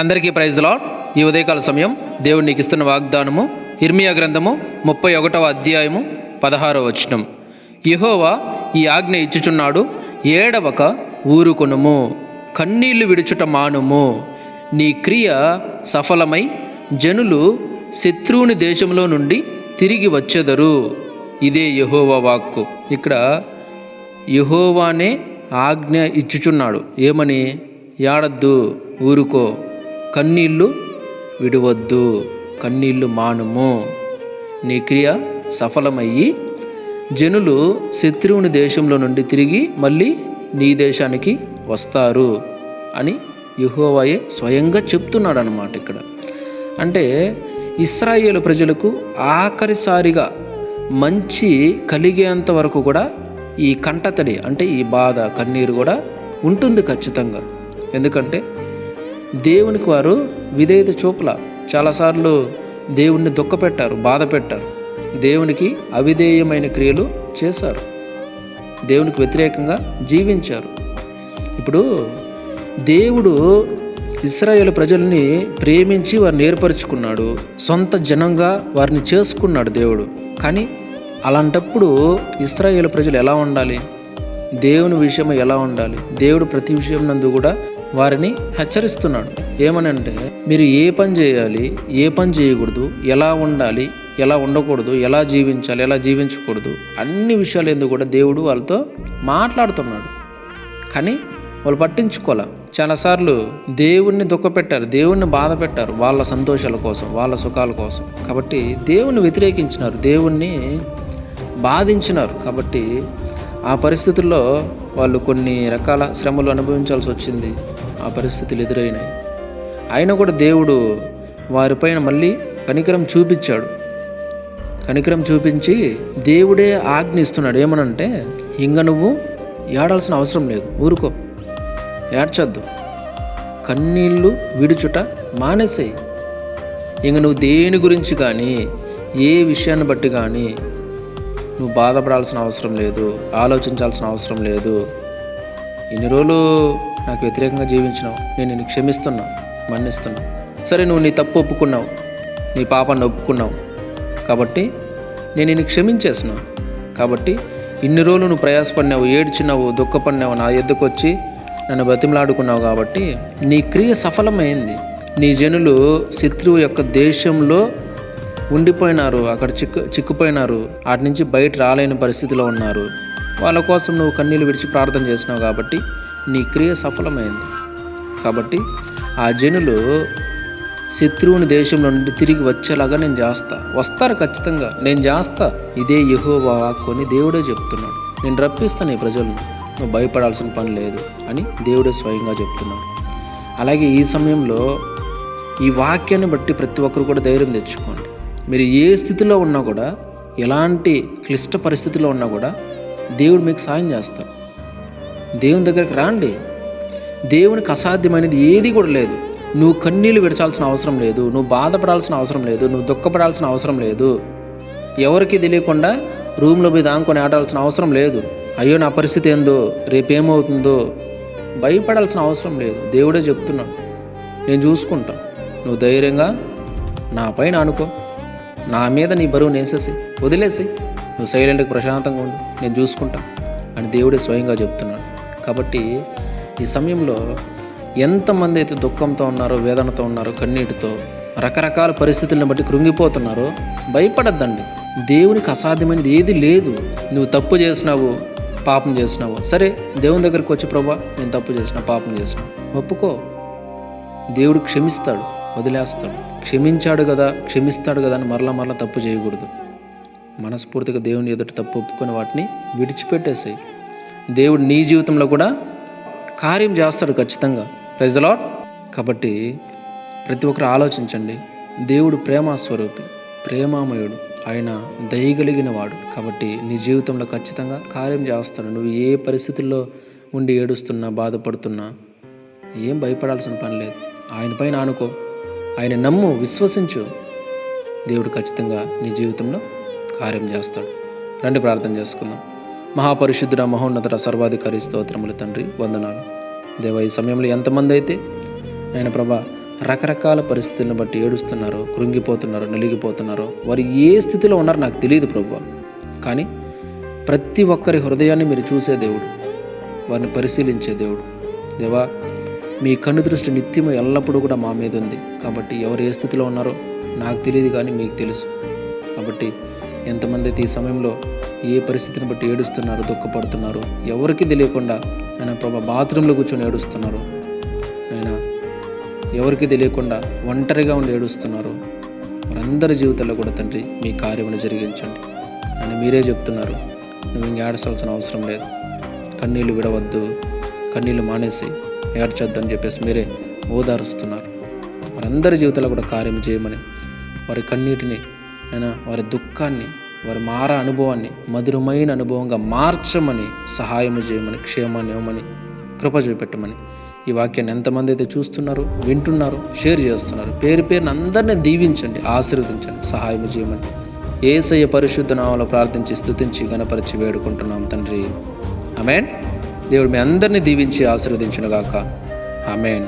అందరికీ praise lord ఈ ఉదయకాల సమయం దేవుడు నీకు ఇస్తున్న వాగ్దానము ఇర్మియా గ్రంథము ముప్పై ఒకటవ అధ్యాయము పదహారవ వచనం. యహోవా ఈ ఆజ్ఞ ఇచ్చుచున్నాడు ఏడవక ఊరుకొనుము కన్నీళ్ళు విడుచుట మానుము. నీ క్రియ సఫలమై జనులు శత్రువుని దేశంలో నుండి తిరిగి వచ్చెదరు. ఇదే యహోవా వాక్కు. ఇక్కడ యహోవానే ఆజ్ఞ ఇచ్చుచున్నాడు. ఏమని? ఏడద్దు ఊరుకో. కన్నీళ్ళు విడవద్దు కన్నీళ్ళు మానుము. నీ క్రియ సఫలమయ్యి జనులు శత్రువుని దేశంలో నుండి తిరిగి మళ్ళీ నీ దేశానికి వస్తారు అని యహోవాయే స్వయంగా చెప్తున్నాడు అనమాట ఇక్కడ. అంటే ఇస్రాయేల్ ప్రజలకు ఆఖరిసారిగా మంచి కలిగేంత వరకు కూడా ఈ కంటతడి అంటే ఈ బాధ కన్నీరు కూడా ఉంటుంది ఖచ్చితంగా. ఎందుకంటే దేవునికి వారు విధేయత చూపల. చాలాసార్లు దేవుణ్ణి దుఃఖపెట్టారు బాధ పెట్టారు దేవునికి అవిధేయమైన క్రియలు చేశారు. దేవునికి వ్యతిరేకంగా జీవించారు. ఇప్పుడు దేవుడు ఇస్రాయేల్ ప్రజల్ని ప్రేమించి వారిని ఏర్పరచుకున్నాడు. సొంత జనంగా వారిని చేసుకున్నాడు దేవుడు. కానీ అలాంటప్పుడు ఇస్రాయేల్ ప్రజలు ఎలా ఉండాలి? దేవుని విషయం ఎలా ఉండాలి? దేవుడు ప్రతి విషయం నందు కూడా వారిని హెచ్చరిస్తున్నాడు. ఏమనంటే మీరు ఏ పని చేయాలి ఏ పని చేయకూడదు ఎలా ఉండాలి ఎలా ఉండకూడదు ఎలా జీవించాలి ఎలా జీవించకూడదు అన్ని విషయాలు ఎందుకు కూడా దేవుడు వాళ్ళతో మాట్లాడుతున్నాడు. కానీ వాళ్ళు పట్టించుకోలే. చాలాసార్లు దేవుణ్ణి దుఃఖపెట్టారు దేవుణ్ణి బాధ పెట్టారు వాళ్ళ సంతోషాల కోసం వాళ్ళ సుఖాల కోసం. కాబట్టి దేవుణ్ణి వ్యతిరేకించినారు దేవుణ్ణి బాధించినారు. కాబట్టి ఆ పరిస్థితుల్లో వాళ్ళు కొన్ని రకాల శ్రమలు అనుభవించాల్సి వచ్చింది. ఆ పరిస్థితులు ఎదురైనాయి. అయినా కూడా దేవుడు వారిపైన మళ్ళీ కనికరం చూపించాడు. కనికరం చూపించి దేవుడే ఆజ్ఞ ఇస్తున్నాడు ఏమనంటే ఇంక నువ్వు ఏడాల్సిన అవసరం లేదు. ఊరుకో. ఏడ్చొద్దు. కన్నీళ్ళు విడుచుట మానేసేయి. ఇంక నువ్వు దేని గురించి కానీ ఏ విషయాన్ని బట్టి కానీ నువ్వు బాధపడాల్సిన అవసరం లేదు ఆలోచించాల్సిన అవసరం లేదు. ఇన్ని రోజులు నాకు వ్యతిరేకంగా జీవించినావు. నేను నిన్ను క్షమిస్తున్నా మన్నిస్తున్నా సరే నువ్వు నీ తప్పు ఒప్పుకున్నావు. నీ పాపాన్ని ఒప్పుకున్నావు. కాబట్టి నేను నిన్ను క్షమించేసినావు కాబట్టి ఇన్ని రోజులు నువ్వు ప్రయాసపడినావు ఏడ్చినావు దుఃఖపడినావు నా ఎద్దుకు వచ్చి నన్ను బతిమలాడుకున్నావు కాబట్టి నీ క్రియ సఫలమైంది. నీ జనులు శత్రువు యొక్క దేశంలో ఉండిపోయినారు అక్కడ చిక్కు చిక్కుపోయినారు వాటి నుంచి బయట రాలేని పరిస్థితిలో ఉన్నారు. వాళ్ళ కోసం నువ్వు కన్నీళ్ళు విడిచి ప్రార్థన చేసినావు కాబట్టి నీ క్రియ సఫలమైంది. కాబట్టి ఆ జనులు శత్రువుని దేశంలో నుండి తిరిగి వచ్చేలాగా నేను చేస్తా వస్తారు ఖచ్చితంగా. నేను చేస్తా ఇదే యహో వాక్కుని దేవుడే చెప్తున్నాడు. నేను రప్పిస్తాను ఈ ప్రజలను. నువ్వు భయపడాల్సిన పని లేదు అని దేవుడే స్వయంగా చెప్తున్నాడు. అలాగే ఈ సమయంలో ఈ వాక్యాన్ని బట్టి ప్రతి ఒక్కరు కూడా ధైర్యం తెచ్చుకోండి. మీరు ఏ స్థితిలో ఉన్నా కూడా ఎలాంటి క్లిష్ట పరిస్థితిలో ఉన్నా కూడా దేవుడు మీకు సాయం చేస్తాడు. దేవుని దగ్గరికి రాండి. దేవునికి అసాధ్యమైనది ఏది కూడా లేదు. నువ్వు కన్నీళ్ళు విడచాల్సిన అవసరం లేదు. నువ్వు బాధపడాల్సిన అవసరం లేదు. నువ్వు దుఃఖపడాల్సిన అవసరం లేదు. ఎవరికి తెలియకుండా రూమ్లో పోయి దాంకొని ఆడాల్సిన అవసరం లేదు. అయ్యో నా పరిస్థితి ఏందో? రేపేమవుతుందో? భయపడాల్సిన అవసరం లేదు. దేవుడే చెప్తున్నాడు. నేను చూసుకుంటా. నువ్వు ధైర్యంగా నా పైన అనుకో నా మీద నీ బరువు నేసేసి వదిలేసి నువ్వు సైలెంట్గా ప్రశాంతంగా ఉండు. నేను చూసుకుంటా. అని దేవుడే స్వయంగా చెప్తున్నాడు. కాబట్టి ఈ సమయంలో ఎంతమంది అయితే దుఃఖంతో ఉన్నారో వేదనతో ఉన్నారో కన్నీటితో రకరకాల పరిస్థితులను బట్టి కృంగిపోతున్నారో భయపడద్దండి. దేవునికి అసాధ్యమైనది ఏది లేదు. నువ్వు తప్పు చేసినావు పాపం చేసినావు. సరే దేవుని దగ్గరికి వచ్చి ప్రభా నేను తప్పు చేసిన పాపం చేసిన. ఒప్పుకో. దేవుడు క్షమిస్తాడు వదిలేస్తాడు. క్షమించాడు కదా క్షమిస్తాడు కదా అని మరలా మరలా తప్పు చేయకూడదు. మనస్ఫూర్తిగా దేవుని ఎదుట తప్పు ఒప్పుకొని వాటిని విడిచిపెట్టేసాయి. దేవుడు నీ జీవితంలో కూడా కార్యం చేస్తాడు ఖచ్చితంగా. ప్రజలాట్ కాబట్టి ప్రతి ఒక్కరు ఆలోచించండి. దేవుడు ప్రేమ స్వరూపి ప్రేమామయుడు. ఆయన దయగలిగిన వాడు. కాబట్టి నీ జీవితంలో ఖచ్చితంగా కార్యం చేస్తాడు. నువ్వు ఏ పరిస్థితుల్లో ఉండి ఏడుస్తున్నా బాధపడుతున్నా ఏం భయపడాల్సిన పని లేదు. ఆయన పైన ఆనుకో. ఆయన నమ్ము విశ్వసించు. దేవుడు ఖచ్చితంగా నీ జీవితంలో కార్యం చేస్తాడు. రండి ప్రార్థన చేసుకుందాం. మహాపరిశుద్ధుడ మహోన్నతుడ సర్వాధికారి స్తోత్రములు తండ్రి వందనాలు. దేవ ఈ సమయంలో ఎంతమంది అయితే నేను ప్రభా రకరకాల పరిస్థితులను బట్టి ఏడుస్తున్నారో కృంగిపోతున్నారో నలిగిపోతున్నారో వారు ఏ స్థితిలో ఉన్నారో నాకు తెలియదు ప్రభు. కానీ ప్రతి ఒక్కరి హృదయాన్ని మీరు చూసే దేవుడు వారిని పరిశీలించే దేవుడు. దేవా మీ కన్ను దృష్టి నిత్యము ఎల్లప్పుడూ కూడా మా మీద ఉంది. కాబట్టి ఎవరు ఏ స్థితిలో ఉన్నారో నాకు తెలియదు కానీ మీకు తెలుసు. కాబట్టి ఎంతమంది అయితే ఈ సమయంలో ఏ పరిస్థితిని బట్టి ఏడుస్తున్నారు దుఃఖపడుతున్నారు ఎవరికి తెలియకుండా నేను ప్రభా బాత్రూంలో కూర్చొని ఏడుస్తున్నారు. నేను ఎవరికి తెలియకుండా ఒంటరిగా ఉండి ఏడుస్తున్నారు. వారందరి జీవితంలో కూడా తండ్రి మీ కార్యములు జరిగించండి. అని మీరే చెప్తున్నారు నువ్వు ఇంక ఏడసాల్సిన అవసరం లేదు. కన్నీళ్ళు విడవద్దు కన్నీళ్ళు మానేసి ఏడ్చొద్దని అని చెప్పేసి మీరే ఓదారుస్తున్నారు. వారందరి జీవితంలో కూడా కార్యం చేయమని వారి కన్నీటిని అయినా వారి దుఃఖాన్ని వారి మార అనుభవాన్ని మధురమైన అనుభవంగా మార్చమని సహాయము చేయమని క్షేమాన్ని ఇవ్వమని కృప చూపెట్టమని ఈ వాక్యాన్ని ఎంతమంది అయితే చూస్తున్నారో వింటున్నారో షేర్ చేస్తున్నారు. పేరు పేరుని అందరినీ దీవించండి ఆశీర్వదించండి సహాయం చేయమని. ఏసయ్య పరిశుద్ధ నామలో ప్రార్థించి స్థుతించి గణపరిచి వేడుకుంటున్నాం తండ్రి. అమేన్ దేవుడు మీ అందరినీ దీవించి ఆశీర్వదించునుగాక. అమేన్